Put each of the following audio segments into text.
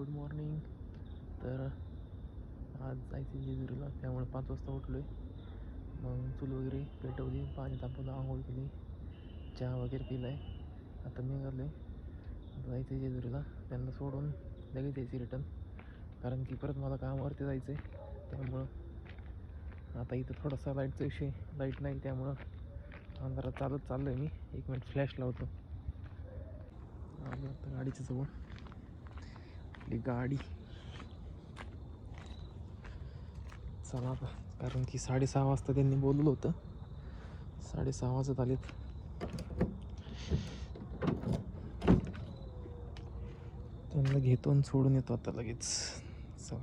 Good morning तर आज जायचं जेजुरीला त्यामुळे पाच वाजता उठलो आहे मग चूल वगैरे पेटवली पाणी तापवलं आंघोळ केली चहा वगैरे पिला आहे आता निघालो आहे जायचं आहे जेजुरीला. त्यांना सोडून लगेच यायची रिटर्न कारण की परत मला कामावरती जायचं आहे त्यामुळं आता इथं थोडासा लाईटचा विषय लाइट नाही त्यामुळं अंधारात चालत चाललो आहे मी. एक मिनिट फ्लॅश लावतो. आलो आता गाडीच्या जवळ. आपली गाडी. चला कारण की साडेसहा वाजता त्यांनी बोलवलं होतं. साडेसहा वाजत आलेत. त्यांना घेतो आणि सोडून येतो आता लगेच. चला.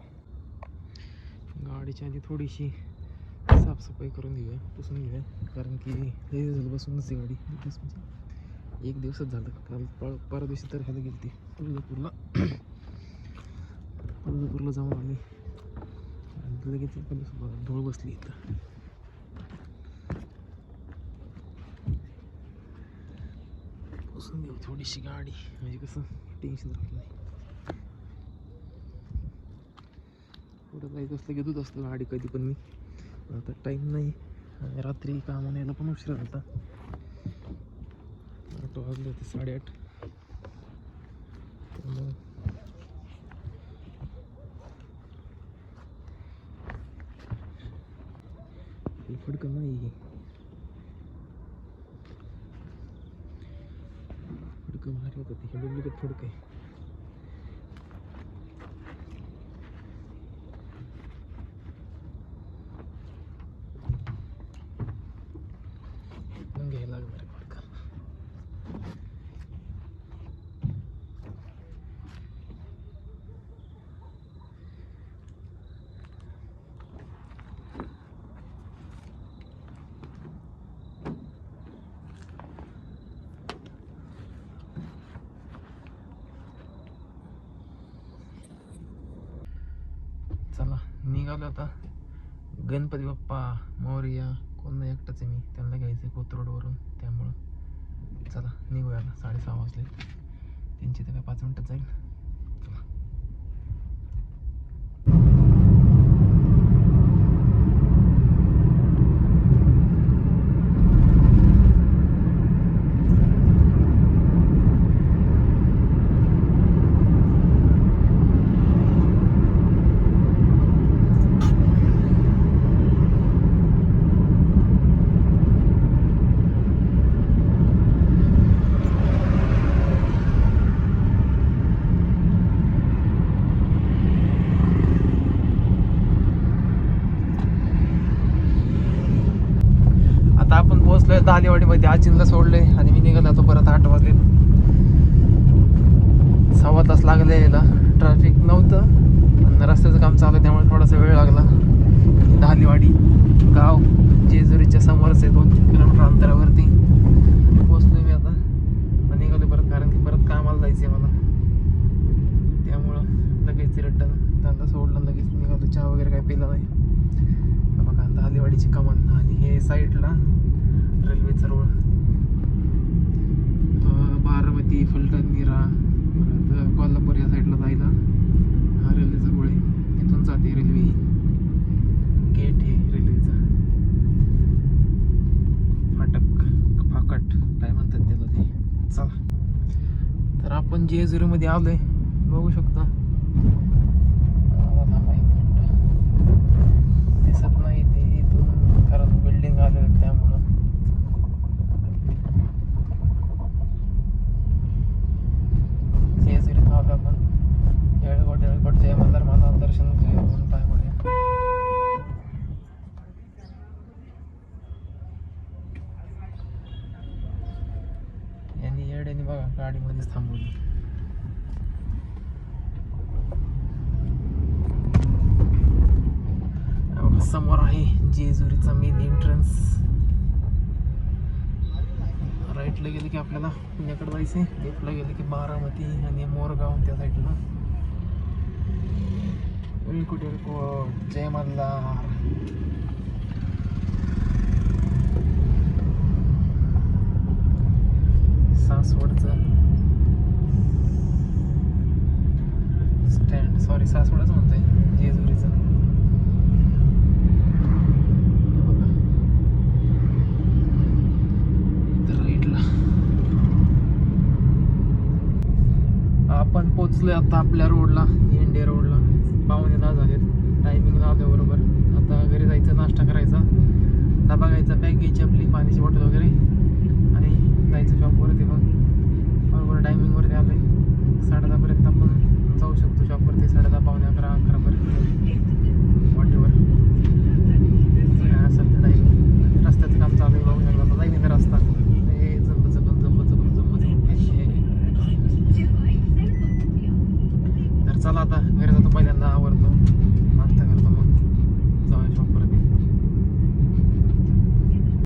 गाडीच्या आधी थोडीशी साफसफाई करून घेऊया पुसून घेऊया. कारण की लई झालं बसूनच आहे गाडी. म्हणजे एक दिवसच झालं. काल पर परवा दिवशी तर ह्याला गेली ती तुळजापूरला पंढरपूरला जाऊन आम्ही. लगेच पण दिवस धूळ बसली इथं. बसून घेऊ थोडीशी गाडी. म्हणजे कसं टेन्शन राहत नाही. पुढं जायचं असलं की दूध असतं गाडी कधी पण मी. आता टाईम नाही. आणि रात्री कामाला यायला पण उशिरा झाला. ऑटो वाजले होते साडेआठ त्यामुळं हे फडकं नाही फडकं मारलं होतं ते हे डुप्लिकेट फडकं आहे मग घ्यायला लागणार आहे फडकं चला निघालो आता. गणपती बाप्पा मौर्या कोण एकटाच आहे मी. त्यांना घ्यायचं कोथरोडवरून त्यामुळं चला निघूया साडेसहा वाजले. त्यांची तर काय पाच मिनटं जाईल. चला. आता आपण पोहोचलोय दालेवाडीमध्ये. आजींला सोडले आणि मी निघालो तो परत आठ वाजले. सव्वा तास लागले यायला. ट्रॅफिक नव्हतं. आणि रस्त्याचं काम चालू त्यामुळे थोडासा वेळ लागला. दालेवाडी गाव जेजुरीच्या समोरच आहे दोन तीन किलोमीटर अंतरावरती. पोहोचलोय मी आता. आणि निघालो परत कारण की परत कामाला जायचं आहे मला. त्यामुळं लगेच रिटर्न त्यांना सोडलं लगेच निघालो. चहा वगैरे काही पिला नाही. बघा कमान. आणि हे साईडला रेल्वेचा रोड. बारामती फलटण निरा परत कोल्हापूर या साईडला जायला हा रेल्वेचा रोड आहे. इथून जाते रेल्वे गेट आहे रेल्वेचा फाटक फाकट काय म्हणतात त्याला ते? चला. तर आपण जे झिरोमध्ये आलो आहे बघू शकता थांबा एक मिनिट दिसत नाही ते इथून कारण बिल्डिंग आले त्यामुळं जेजुरीत आलो आपण येळकोट येळकोट जय मंदार मला दर्शन घेऊन पाय पडे यांनी येड्याने बघा गाडीमध्येच थांबवली. समोर आहे जेजुरीचा मेन एंट्रन्स राईटला गेलं की आपल्याला पुण्याकडे जायचं आहे लेफ्टला गेलं की बारामती आणि मोरगाव त्या साईडला कुठे जय मल्हार. सासवडचं. सॉरी सासवडच म्हणतोय. जेजुरीचं. आपण पोचलोय आता आपल्या रोडला इंडिया रोडला. पावणे दहा झालेत. टायमिंग लावते बरोबर आता घरी जायचं नाश्ता करायचा. डबा घ्यायचा बॅग घ्यायची आपली पाण्याची बॉटल वगैरे